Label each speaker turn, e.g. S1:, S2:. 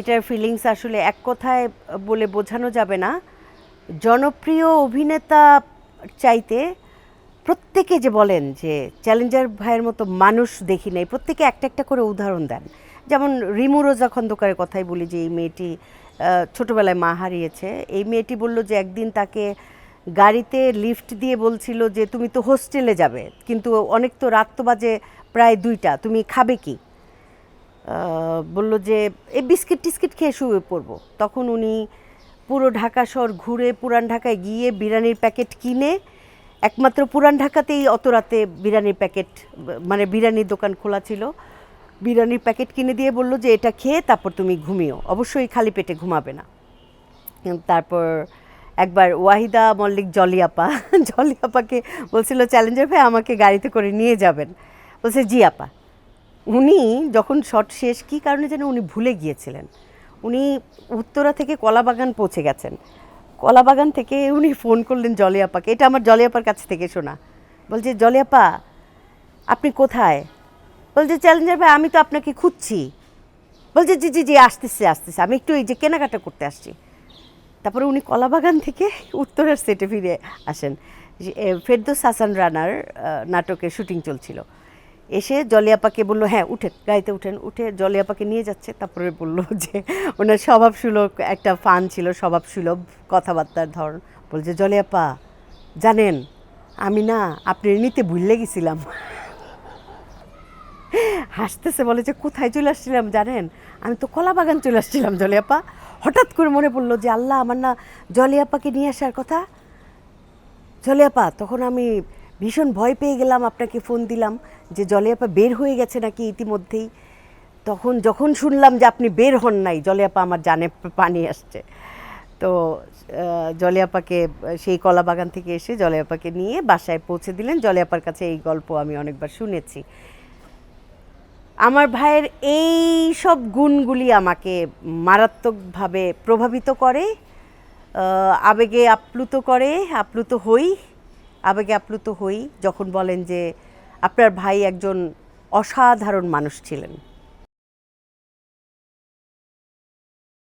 S1: এটার ফিলিংস আসলে এক কথায় বলে বোঝানো যাবে না। জনপ্রিয় অভিনেতা চাইতে প্রত্যেকে যে বলেন যে চ্যালেঞ্জার ভাইয়ের মতো মানুষ দেখি নাই, প্রত্যেকে একটা একটা করে উদাহরণ দেন। যেমন রিমু রোজা খন্দকারের কথাই বলি যে, এই মেয়েটি ছোটবেলায় মা হারিয়েছে। এই মেয়েটি বলল যে একদিন তাকে গাড়িতে লিফট দিয়ে বলছিল যে, তুমি তো হোস্টেলে যাবে, কিন্তু অনেক তো রাত তো বাজে প্রায় দুইটা, তুমি খাবে কি? বলল যে, এই বিস্কিট টিস্কিট খেয়ে শুয়ে পড়ব। তখন উনি পুরো ঢাকা শহর ঘুরে পুরান ঢাকায় গিয়ে বিরিয়ানির প্যাকেট কিনে, একমাত্র পুরান ঢাকাতেই অত রাতে বিরিয়ানির প্যাকেট মানে বিরিয়ানির দোকান খোলা ছিল। বিরিয়ানির প্যাকেট কিনে দিয়ে বলল যে, এটা খেয়ে তারপর তুমি ঘুমিও। অবশ্যই খালি পেটে ঘুমাবে না। তারপর একবার ওয়াহিদা মল্লিক জলিয়াপা, জলিয়াপাকে বলছিল, চ্যালেঞ্জার ভাই, আমাকে গাড়িতে করে নিয়ে যাবেন। বলছে, জি আপা। উনি যখন শট শেষ কী কারণে যেন উনি ভুলে গিয়েছিলেন? উনি উত্তরা থেকে কলাবাগান পৌঁছে গেছেন। কলাবাগান থেকে উনি ফোন করলেন জলিয়াপাকে এটা আমার জলিয়াপার কাছ থেকে শোনা। বলছে জলিয়াপা আপনি কোথায়? বলছে চ্যালেঞ্জার ভাই আমি তো আপনাকে খুঁজছি। বলছে জি জি জি আসতেছে আসতেছে। আমি একটু এই যে কেনাকাটা করতে আসছি। তারপরে উনি কলাবাগান থেকে উত্তরার সেটে ফিরে আসেন। এ, হাসান রানার নাটকের শুটিং চলছিল। এসে জলিয়াপাকে বলল হ্যাঁ উঠেন গাড়িতে উঠেন। উঠে জলিয়াপাকে নিয়ে যাচ্ছে। তারপরে বলল যে, ওনার স্বভাব সুলভ একটা ফান ছিল স্বভাব সুলভ কথাবার্তার ধরন। বলছে জলিয়াপা জানেন, আমি না আপনি নিতে ভুললে গেছিলাম। হাসতেছে, বলে যে, কোথায় চলে আসছিলাম, জানেন? আমি তো কলা বাগান চলে আসছিলাম জলিয়াপা হঠাৎ করে মনে পড়ল যে, আল্লাহ, আমার না জলিয়াপাকে নিয়ে আসার কথা? জলিয়াপা তখন আমি ভীষণ ভয় পেয়ে গেলাম আপনাকে ফোন দিলাম যে জলিয়াপা বের হয়ে গেছে নাকি ইতিমধ্যেই। তখন যখন শুনলাম যে আপনি বের হন নাই জলিয়াপা আমার জানে পানি আসছে। তো জলিয়াপাকে আহ, সেই কলা বাগান থেকে এসে জলিয়াপাকে নিয়ে বাসায় পৌঁছে দিলেন। জলিয়াপার কাছে এই গল্প আমি অনেকবার শুনেছি। আমার ভাইয়ের এই সব গুণগুলি আমাকে মারাত্মকভাবে প্রভাবিত করে আবেগে আপ্লুত করে আপ্লুত হই। আবেগে আপ্লুত হই যখন বলেন যে আপনার ভাই একজন অসাধারণ মানুষ ছিলেন।